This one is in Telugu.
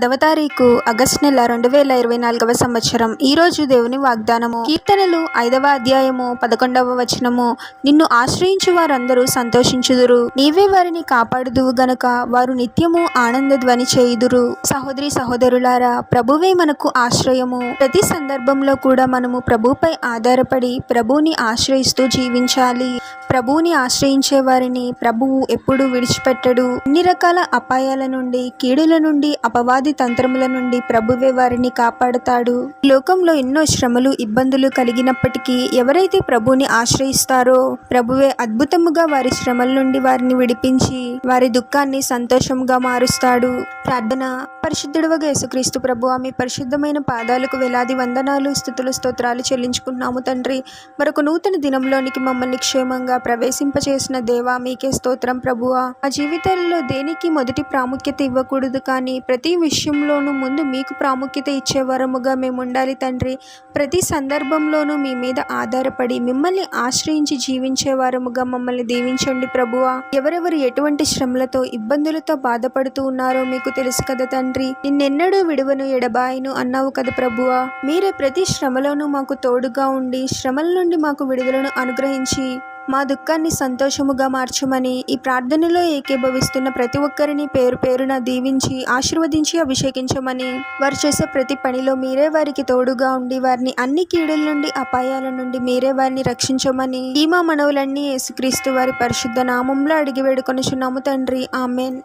పదవ తారీఖు ఆగస్ట్ నెల రెండు వేల ఇరవై నాలుగవ సంవత్సరం. ఈ రోజు దేవుని వాగ్దానము. కీర్తనలు ఐదవ అధ్యాయము పదకొండవ వచనము. నిన్ను ఆశ్రయించు వారందరూ సంతోషించుదురు. నీవే వారిని కాపాడుదువు గనుక వారు నిత్యము ఆనంద ధ్వని చేయుదురు. సహోదరి సహోదరులారా ప్రభువే మనకు ఆశ్రయము. ప్రతి సందర్భంలో కూడా మనము ప్రభుపై ఆధారపడి ప్రభువుని ఆశ్రయిస్తూ జీవించాలి. ప్రభువుని ఆశ్రయించే వారిని ప్రభువు ఎప్పుడూ విడిచిపెట్టడు. అన్ని రకాల అపాయాల నుండి కీడుల నుండి అపవాది తంత్రముల నుండి ప్రభువే వారిని కాపాడుతాడు. లోకంలో ఎన్నో శ్రమలు ఇబ్బందులు కలిగినప్పటికీ ఎవరైతే ప్రభుని ఆశ్రయిస్తారో ప్రభువే అద్భుతముగా వారి శ్రమల నుండి వారిని విడిపించి వారి దుఃఖాన్ని సంతోషంగా మారుస్తాడు. ప్రార్థన పరిశుద్ధుడవగా యేసుక్రీస్తు ప్రభు మీ పరిశుద్ధమైన పాదాలకు వేలాది వందనాలు స్థుతులు స్తోత్రాలు చెల్లించుకున్నాము తండ్రి. మరొక నూతన దినంలోనికి మమ్మల్ని క్షేమంగా ప్రవేశింపచేసిన దేవా మీకే స్తోత్రం ప్రభువా మా జీవితాలలో దేనికి మొదటి ప్రాముఖ్యత ఇవ్వకూడదు కానీ ప్రతి విషయంలోనూ ముందు మీకు ప్రాముఖ్యత ఇచ్చేవారముగా మేము ఉండాలి తండ్రి. ప్రతి సందర్భంలోనూ మీ మీద ఆధారపడి మిమ్మల్ని ఆశ్రయించి జీవించేవారముగా మమ్మల్ని దీవించండి ప్రభువా ఎవరెవరు ఎటువంటి శ్రమలతో ఇబ్బందులతో బాధపడుతూ ఉన్నారో మీకు తెలుసు కదా తండ్రి. తండ్రి నిన్నెన్నడూ విడువను ఎడబాయను అన్నావు కదా ప్రభువా. మీరే ప్రతి శ్రమలోనూ మాకు తోడుగా ఉండి శ్రమల నుండి మాకు విడుదలను అనుగ్రహించి మా దుఃఖాన్ని సంతోషముగా మార్చమని ఈ ప్రార్థనలో ఏకీభవిస్తున్న ప్రతి ఒక్కరిని పేరు పేరున దీవించి ఆశీర్వదించి అభిషేకించమని వారు చేసే ప్రతి పనిలో మీరే వారికి తోడుగా ఉండి వారిని అన్ని కీడుల నుండి అపాయాల నుండి మీరే వారిని రక్షించమని ఈ మా మనవులన్నీ యేసుక్రీస్తు వారి పరిశుద్ధ నామంలో అడిగి వేడుకొనిచున్నాము తండ్రి. ఆమెన్.